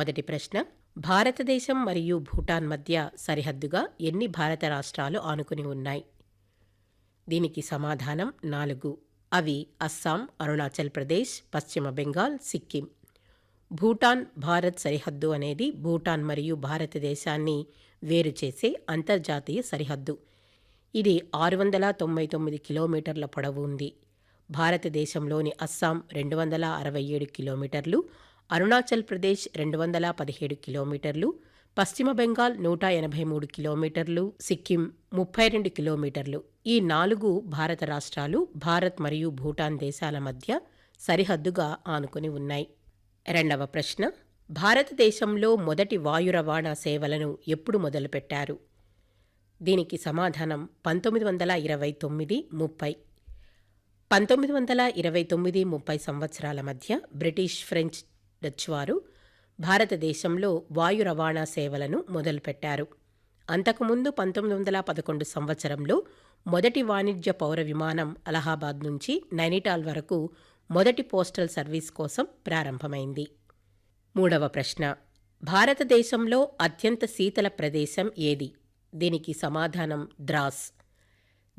మొదటి ప్రశ్న భారతదేశం మరియు భూటాన్ మధ్య సరిహద్దుగా ఎన్ని భారత రాష్ట్రాలు ఆనుకుని ఉన్నాయి? దీనికి సమాధానం నాలుగు. అవి అస్సాం అరుణాచల్ ప్రదేశ్ పశ్చిమ బెంగాల్ సిక్కిం. భూటాన్ భారత్ సరిహద్దు అనేది భూటాన్ మరియు భారతదేశాన్ని వేరు చేసే అంతర్జాతీయ సరిహద్దు. ఇది ఆరు వందల తొంభై తొమ్మిది కిలోమీటర్ల పొడవు ఉంది. భారతదేశంలోని అస్సాం రెండు వందల అరవై ఏడు కిలోమీటర్లు అరుణాచల్ ప్రదేశ్ రెండు వందల పదిహేడు కిలోమీటర్లు పశ్చిమ బెంగాల్ నూట ఎనభై మూడు కిలోమీటర్లు సిక్కిం ముప్పై రెండు కిలోమీటర్లు. ఈ నాలుగు భారత రాష్ట్రాలు భారత్ మరియు భూటాన్ దేశాల మధ్య సరిహద్దుగా ఆనుకుని ఉన్నాయి. రెండవ ప్రశ్న భారతదేశంలో మొదటి వాయు రవాణా సేవలను ఎప్పుడు మొదలుపెట్టారు? దీనికి సమాధానం పంతొమ్మిది వందల ఇరవై తొమ్మిది ముప్పై. పంతొమ్మిది వందల ఇరవై తొమ్మిది ముప్పై సంవత్సరాల మధ్య బ్రిటిష్ ఫ్రెంచ్ డచ్ వారు భారతదేశంలో వాయు రవాణా సేవలను మొదలుపెట్టారు. అంతకుముందు పంతొమ్మిది వందల పదకొండు సంవత్సరంలో మొదటి వాణిజ్య పౌర విమానం అలహాబాద్ నుంచి నైనిటాల్ వరకు మొదటి పోస్టల్ సర్వీస్ కోసం ప్రారంభమైంది. మూడవ ప్రశ్న భారతదేశంలో అత్యంత శీతల ప్రదేశం ఏది? దీనికి సమాధానం ద్రాస్.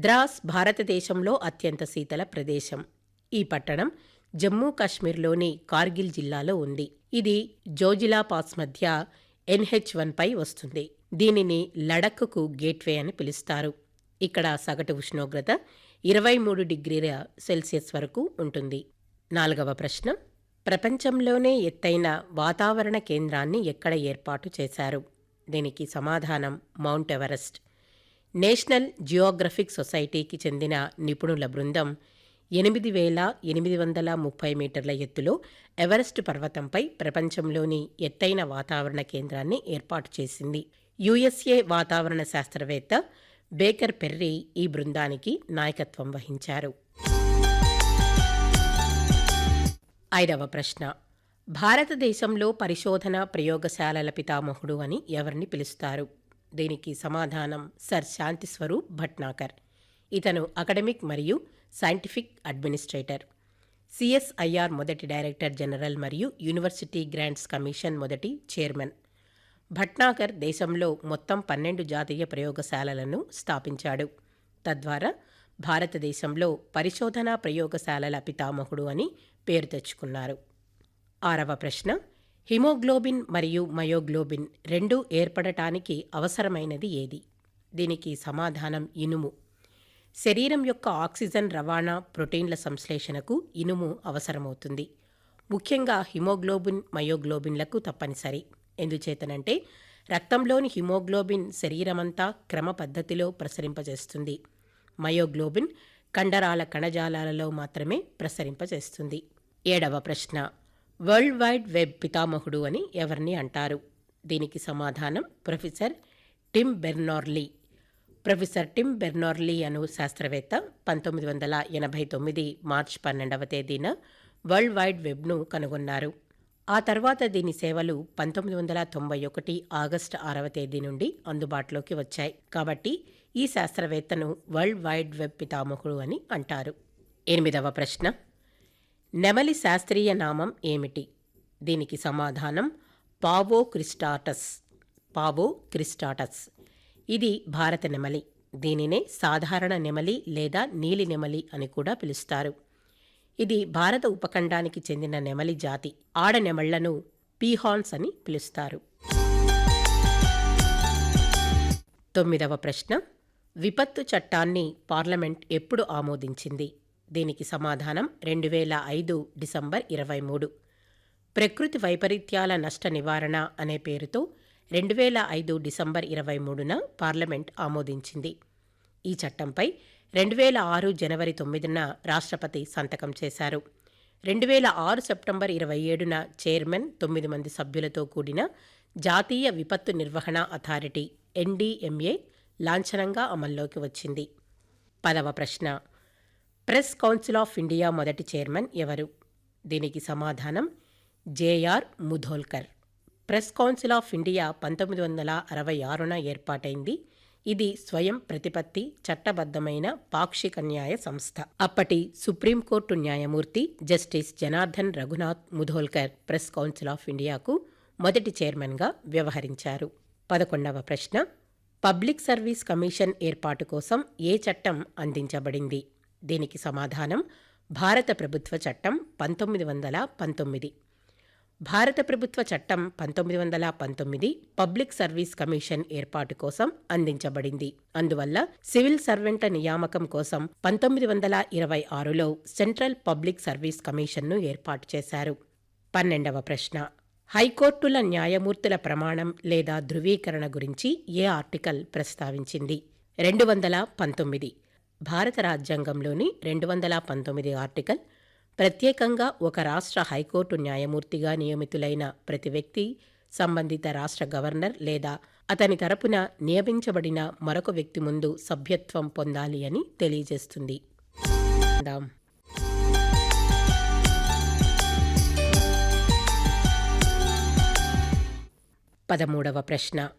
ద్రాస్ భారతదేశంలో అత్యంత శీతల ప్రదేశం. ఈ పట్టణం జమ్మూ కాశ్మీర్లోని కార్గిల్ జిల్లాలో ఉంది. ఇది జోజిలా పాస్ మధ్య ఎన్హెచ్ వన్పై వస్తుంది. దీనిని లడఖ్కు గేట్వే అని పిలుస్తారు. ఇక్కడ సగటు ఉష్ణోగ్రత ఇరవై మూడు డిగ్రీల సెల్సియస్ వరకు ఉంటుంది. నాలుగవ ప్రశ్న ప్రపంచంలోనే ఎత్తైన వాతావరణ కేంద్రాన్ని ఎక్కడ ఏర్పాటు చేశారు? దీనికి సమాధానం మౌంట్ ఎవరెస్ట్. నేషనల్ జియోగ్రఫిక్ సొసైటీకి చెందిన నిపుణుల బృందం ఎనిమిది వేల ఎనిమిది వందల ముప్పై మీటర్ల ఎత్తులో ఎవరెస్ట్ పర్వతంపై ప్రపంచంలోని ఎత్తైన వాతావరణ కేంద్రాన్ని ఏర్పాటు చేసింది. యుఎస్ఏ వాతావరణ శాస్త్రవేత్త బేకర్ పెర్రీ ఈ బృందానికి నాయకత్వం వహించారు. ఐదవ ప్రశ్న. భారతదేశంలో పరిశోధన ప్రయోగశాలల పితామహుడు అని ఎవరిని పిలుస్తారు? దీనికి సమాధానం సర్ శాంతి స్వరూప్ భట్నాకర్. ఇతను అకాడమిక్ మరియు సైంటిఫిక్ అడ్మినిస్ట్రేటర్. సిఎస్ఐఆర్ మొదటి డైరెక్టర్ జనరల్ మరియు యూనివర్సిటీ గ్రాంట్స్ కమిషన్ మొదటి చైర్మన్. భట్నాకర్ దేశంలో మొత్తం పన్నెండు జాతీయ ప్రయోగశాలలను స్థాపించాడు. తద్వారా భారతదేశంలో పరిశోధనా ప్రయోగశాలల పితామహుడు అని పేరు తెచ్చుకున్నారు. ఆరవ ప్రశ్న హిమోగ్లోబిన్ మరియు మయోగ్లోబిన్ రెండూ ఏర్పడటానికి అవసరమైనది ఏది? దీనికి సమాధానం ఇనుము. శరీరం యొక్క ఆక్సిజన్ రవాణా ప్రోటీన్ల సంశ్లేషణకు ఇనుము అవసరమవుతుంది. ముఖ్యంగా హిమోగ్లోబిన్ మయోగ్లోబిన్లకు తప్పనిసరి. ఎందుచేతనంటే రక్తంలోని హిమోగ్లోబిన్ శరీరమంతా క్రమ పద్ధతిలో ప్రసరింపజేస్తుంది. మయోగ్లోబిన్ కండరాల కణజాలాలలో మాత్రమే ప్రసరింపజేస్తుంది. ఏడవ ప్రశ్న. వరల్డ్ వైడ్ వెబ్ పితామహుడు అని ఎవరిని అంటారు? దీనికి సమాధానం professor Tim Berners-Lee. Professor Tim Berners-Lee అను శాస్త్రవేత్త పంతొమ్మిది వందల ఎనభై తొమ్మిది మార్చ్ పన్నెండవ తేదీన వరల్డ్ వైడ్ వెబ్ను కనుగొన్నారు. ఆ తర్వాత దీని సేవలు పంతొమ్మిది వందల తొంభై ఒకటి ఆగస్టు ఆరవ తేదీ నుండి అందుబాటులోకి వచ్చాయి. కాబట్టి ఈ శాస్త్రవేత్తను వరల్డ్ వైడ్ వెబ్ పితామహుడు అని అంటారు. ఎనిమిదవ ప్రశ్న. నెమలి శాస్త్రీయ నామం ఏమిటి? దీనికి సమాధానం పావో క్రిస్టాటస్. పావో క్రిస్టాటస్. ఇది భారత నెమలి. దీనినే సాధారణ నెమలి లేదా నీలి నెమలి అని కూడా పిలుస్తారు. ఇది భారత ఉపఖండానికి చెందిన నెమలి జాతి. ఆడ నెమళ్ళను పీహాన్స్ అని పిలుస్తారు. తొమ్మిదవ ప్రశ్న. విపత్తు చట్టాన్ని పార్లమెంట్ ఎప్పుడు ఆమోదించింది? దీనికి సమాధానం రెండు వేల ఐదు డిసెంబర్ ఇరవై మూడు. ప్రకృతి వైపరీత్యాల నష్ట నివారణ అనే పేరుతో రెండు వేల ఐదు డిసెంబర్ ఇరవై మూడున పార్లమెంట్ ఆమోదించింది. ఈ చట్టంపై రెండు వేల ఆరు జనవరి తొమ్మిదిన రాష్ట్రపతి సంతకం చేశారు. రెండు వేల ఆరు సెప్టెంబర్ ఇరవై ఏడున చైర్మన్ తొమ్మిది మంది సభ్యులతో కూడిన జాతీయ విపత్తు నిర్వహణ అథారిటీ ఎన్డీఎంఏ లాంఛనంగా అమల్లోకి వచ్చింది. పదవ ప్రశ్న. ప్రెస్ కౌన్సిల్ ఆఫ్ ఇండియా మొదటి చైర్మన్ ఎవరు? దీనికి సమాధానం JR Mudholkar. Press council of India పంతొమ్మిది వందల అరవై ఆరున ఏర్పాటైంది. ఇది స్వయం ప్రతిపత్తి చట్టబద్ధమైన పాక్షిక న్యాయ సంస్థ. అప్పటి సుప్రీంకోర్టు న్యాయమూర్తి justice Janardan Raghunath Mudholkar press council of ఇండియాకు మొదటి చైర్మన్గా వ్యవహరించారు. పదకొండవ ప్రశ్న పబ్లిక్ సర్వీస్ కమిషన్ ఏర్పాటు కోసం ఏ చట్టం అందించబడింది? దీనికి సమాధానం భారత ప్రభుత్వ చట్టం పంతొమ్మిది వందల పంతొమ్మిది. భారత ప్రభుత్వ చట్టం పంతొమ్మిది వందల పంతొమ్మిది పబ్లిక్ సర్వీస్ కమిషన్ ఏర్పాటు కోసం అందించబడింది. అందువల్ల సివిల్ సర్వెంట్ల నియామకం కోసం పంతొమ్మిది వందల ఇరవై ఆరులో సెంట్రల్ పబ్లిక్ సర్వీస్ కమిషన్ను ఏర్పాటు చేశారు. పన్నెండవ ప్రశ్న. హైకోర్టుల న్యాయమూర్తుల ప్రమాణం లేదా ధృవీకరణ గురించి ఏ ఆర్టికల్ ప్రస్తావించింది? రెండు వందల పంతొమ్మిది. భారత రాజ్యాంగంలోని రెండు వందల పంతొమ్మిది ఆర్టికల్ ప్రత్యేకంగా ఒక రాష్ట్ర హైకోర్టు న్యాయమూర్తిగా నియమితులైన ప్రతి వ్యక్తి సంబంధిత రాష్ట్ర గవర్నర్ లేదా అతని తరపున నియమించబడిన మరొక వ్యక్తి ముందు సభ్యత్వం పొందాలి అని తెలియజేస్తుంది. పదమూడవ ప్రశ్న.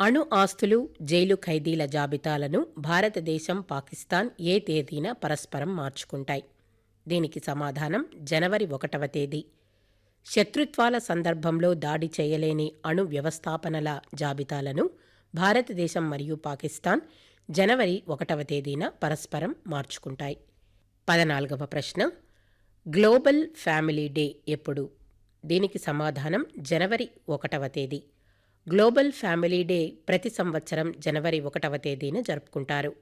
అణు ఆస్తులు జైలు ఖైదీల జాబితాలను భారతదేశం పాకిస్తాన్ ఏ తేదీన పరస్పరం మార్చుకుంటాయి? దీనికి సమాధానం జనవరి ఒకటవ తేదీ. శత్రుత్వాల సందర్భంలో దాడి చేయలేని అణు వ్యవస్థాపనల జాబితాలను భారతదేశం మరియు పాకిస్తాన్ జనవరి ఒకటవ తేదీన పరస్పరం మార్చుకుంటాయి. పదనాలుగవ ప్రశ్న గ్లోబల్ ఫ్యామిలీ డే ఎప్పుడు? దీనికి సమాధానం జనవరి ఒకటవ తేదీ. గ్లోబల్ ఫ్యామిలీ డే ప్రతి సంవత్సరం జనవరి ఒకటవ తేదీన జరుపుకుంటారు.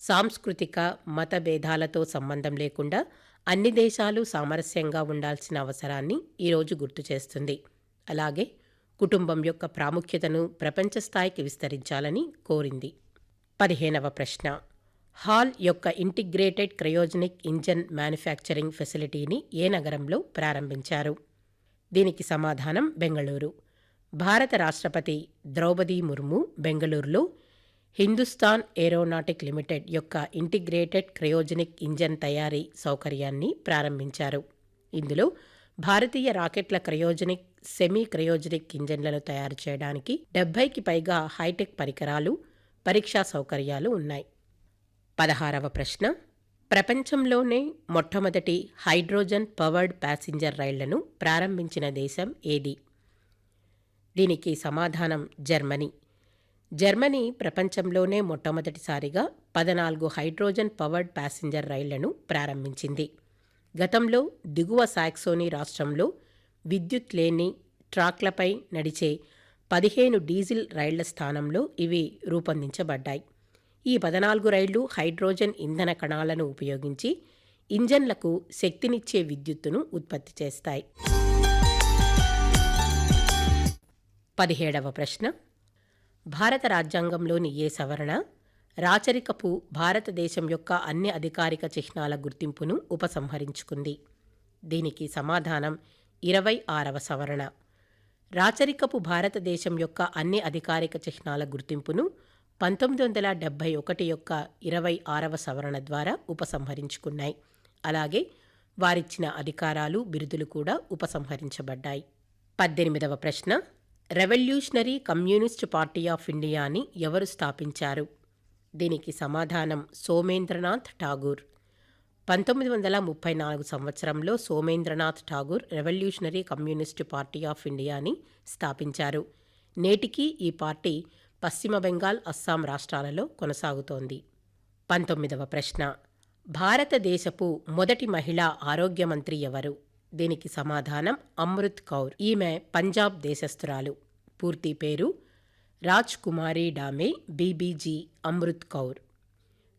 సాంస్కృతిక మత భేదాలతో సంబంధం లేకుండా అన్ని దేశాలు సామరస్యంగా ఉండాల్సిన అవసరాన్ని ఈరోజు గుర్తు చేస్తుంది. అలాగే కుటుంబం యొక్క ప్రాముఖ్యతను ప్రపంచ స్థాయికి విస్తరించాలని కోరింది. పదిహేనవ ప్రశ్న. హాల్ యొక్క ఇంటిగ్రేటెడ్ క్రయోజనిక్ ఇంజన్ మ్యానుఫ్యాక్చరింగ్ ఫెసిలిటీని ఏ నగరంలో ప్రారంభించారు? దీనికి సమాధానం బెంగళూరు. భారత రాష్ట్రపతి ద్రౌపది ముర్ము బెంగళూరులో హిందుస్థాన్ ఏరోనాటిక్ లిమిటెడ్ యొక్క ఇంటిగ్రేటెడ్ క్రయోజనిక్ ఇంజన్ తయారీ సౌకర్యాన్ని ప్రారంభించారు. ఇందులో భారతీయ రాకెట్ల క్రయోజనిక్ సెమీ క్రయోజనిక్ ఇంజన్లను తయారు చేయడానికి డెబ్బైకి పైగా హైటెక్ పరికరాలు పరీక్షా సౌకర్యాలు ఉన్నాయి. పదహారవ ప్రశ్న. ప్రపంచంలోనే మొట్టమొదటి హైడ్రోజన్ పవర్డ్ ప్యాసింజర్ రైళ్ళను ప్రారంభించిన దేశం ఏది? దీనికి సమాధానం జర్మనీ. జర్మనీ ప్రపంచంలోనే మొట్టమొదటిసారిగా పద్నాలుగు హైడ్రోజన్ పవర్డ్ ప్యాసింజర్ రైళ్ళను ప్రారంభించింది. గతంలో దిగువ సాక్సోనీ రాష్ట్రంలో విద్యుత్ లేని ట్రాక్లపై నడిచే పదిహేను డీజిల్ రైళ్ళ స్థానంలో ఇవి రూపొందించబడ్డాయి. ఈ పద్నాలుగు రైళ్ళు హైడ్రోజన్ ఇంధన కణాలను ఉపయోగించి ఇంజన్లకు శక్తినిచ్చే విద్యుత్తును ఉత్పత్తి చేస్తాయి. పదిహేడవ ప్రశ్న భారత రాజ్యాంగంలోని ఏ సవరణ? రాచరికపు భారతదేశం యొక్క అన్ని అధికారిక చిహ్నాల గుర్తింపును ఉపసంహరించుకుంది. దీనికి సమాధానం ఇరవై ఆరవ సవరణ. రాచరికపు భారతదేశం యొక్క అన్ని అధికారిక చిహ్నాల గుర్తింపును పంతొమ్మిది వందల డెబ్భై ఒకటి యొక్క ఇరవై ఆరవ సవరణ ద్వారా ఉపసంహరించుకున్నాయి. అలాగే వారిచ్చిన అధికారాలు బిరుదులు కూడా ఉపసంహరించబడ్డాయి. పద్దెనిమిదవ ప్రశ్న. రెవల్యూషనరీ కమ్యూనిస్ట్ పార్టీ ఆఫ్ ఇండియాని ఎవరు స్థాపించారు? దీనికి సమాధానం సోమేంద్రనాథ్ ఠాగూర్. పంతొమ్మిది వందల ముప్పై నాలుగు సంవత్సరంలో Somendranath Tagore revolutionary communist party of ఇండియాని స్థాపించారు. నేటికీ ఈ పార్టీ పశ్చిమ బెంగాల్ అస్సాం రాష్ట్రాలలో కొనసాగుతోంది. పంతొమ్మిదవ ప్రశ్న. భారతదేశపు మొదటి మహిళా ఆరోగ్య మంత్రి ఎవరు? దీనికి సమాధానం అమృత్ కౌర్. ఈమె పంజాబ్ దేశస్థురాలు. పూర్తి పేరు రాజ్ కుమారి డామే బీబీజీ అమృత్ కౌర్.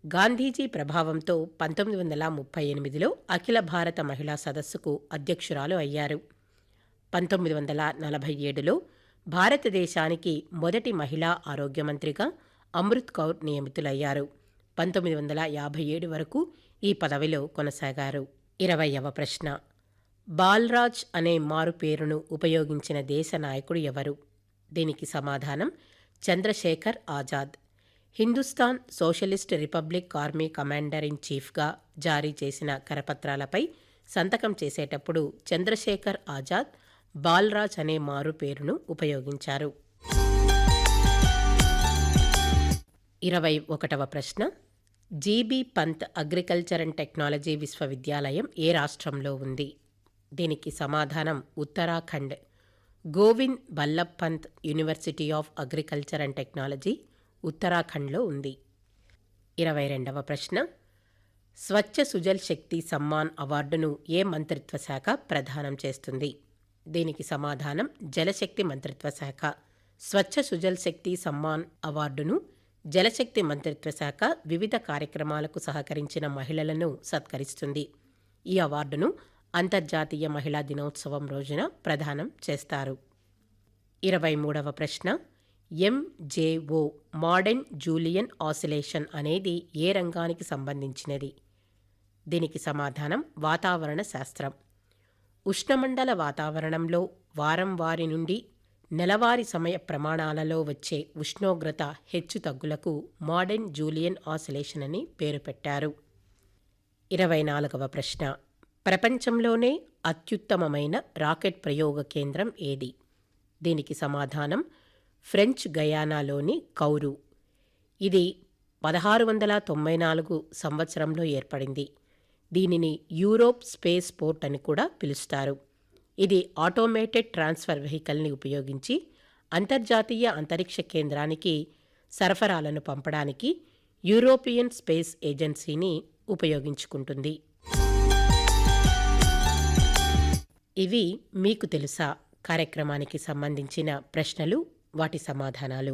గాంధీజీ ప్రభావంతో పంతొమ్మిది వందల ముప్పై ఎనిమిదిలో అఖిల భారత మహిళా సదస్సుకు అధ్యక్షురాలు అయ్యారు. పంతొమ్మిది వందల నలభై ఏడులో భారతదేశానికి మొదటి మహిళా ఆరోగ్య మంత్రిగా అమృత్ కౌర్ నియమితులయ్యారు. పంతొమ్మిది వందల యాభై ఏడు వరకు ఈ పదవిలో కొనసాగారు. ఇరవయవ ప్రశ్న. బాల్రాజ్ అనే మారుపేరును ఉపయోగించిన దేశ నాయకుడు ఎవరు? దీనికి సమాధానం Chandrashekhar Azad. Hindustan socialist republic army commander in చీఫ్గా జారీ చేసిన కరపత్రాలపై సంతకం చేసేటప్పుడు చంద్రశేఖర్ ఆజాద్ బాల్రాజ్ అనే మారు పేరును ఉపయోగించారు. ఇరవై ఒకటవ ప్రశ్న. GB Pant agriculture and technology విశ్వవిద్యాలయం ఏ రాష్ట్రంలో ఉంది? దీనికి సమాధానం Uttarakhand. Govind Ballabh Pant university of agriculture and technology ఉత్తరాఖండ్లో ఉంది. ఇరవై రెండవ ప్రశ్న. స్వచ్ఛ సుజల్ శక్తి సమ్మాన్ అవార్డును ఏ మంత్రిత్వ శాఖ ప్రదానం చేస్తుంది? దీనికి సమాధానం జలశక్తి మంత్రిత్వ శాఖ. స్వచ్ఛ సుజల్ శక్తి సమ్మాన్ అవార్డును జలశక్తి మంత్రిత్వ శాఖ వివిధ కార్యక్రమాలకు సహకరించిన మహిళలను సత్కరిస్తుంది. ఈ అవార్డును అంతర్జాతీయ మహిళా దినోత్సవం రోజున ప్రదానం చేస్తారు. ఇరవై మూడవ ప్రశ్న ఎంజేఓ మోడర్న్ జూలియన్ ఆసిలేషన్ అనేది ఏ రంగానికి సంబంధించినది? దీనికి సమాధానం వాతావరణ శాస్త్రం. ఉష్ణమండల వాతావరణంలో వారం వారి నుండి నెలవారీ సమయ ప్రమాణాలలో వచ్చే ఉష్ణోగ్రత హెచ్చు తగ్గులకు మోడర్న్ జూలియన్ ఆసిలేషన్ అని పేరు పెట్టారు. ఇరవై నాలుగవ ప్రశ్న ప్రపంచంలోనే అత్యుత్తమమైన రాకెట్ ప్రయోగ కేంద్రం ఏది? దీనికి సమాధానం ఫ్రెంచ్ గయానాలోని కౌరు. ఇది పదహారు వందల తొంభై నాలుగు సంవత్సరంలో ఏర్పడింది. దీనిని యూరోప్ స్పేస్ పోర్ట్ అని కూడా పిలుస్తారు. ఇది ఆటోమేటెడ్ ట్రాన్స్ఫర్ వెహికల్ని ఉపయోగించి అంతర్జాతీయ అంతరిక్ష కేంద్రానికి సరఫరాలను పంపడానికి యూరోపియన్ స్పేస్ ఏజెన్సీని ఉపయోగించుకుంటుంది. ఇవి మీకు తెలుసా కార్యక్రమానికి సంబంధించిన ప్రశ్నలు వాటి సమాధానాలు.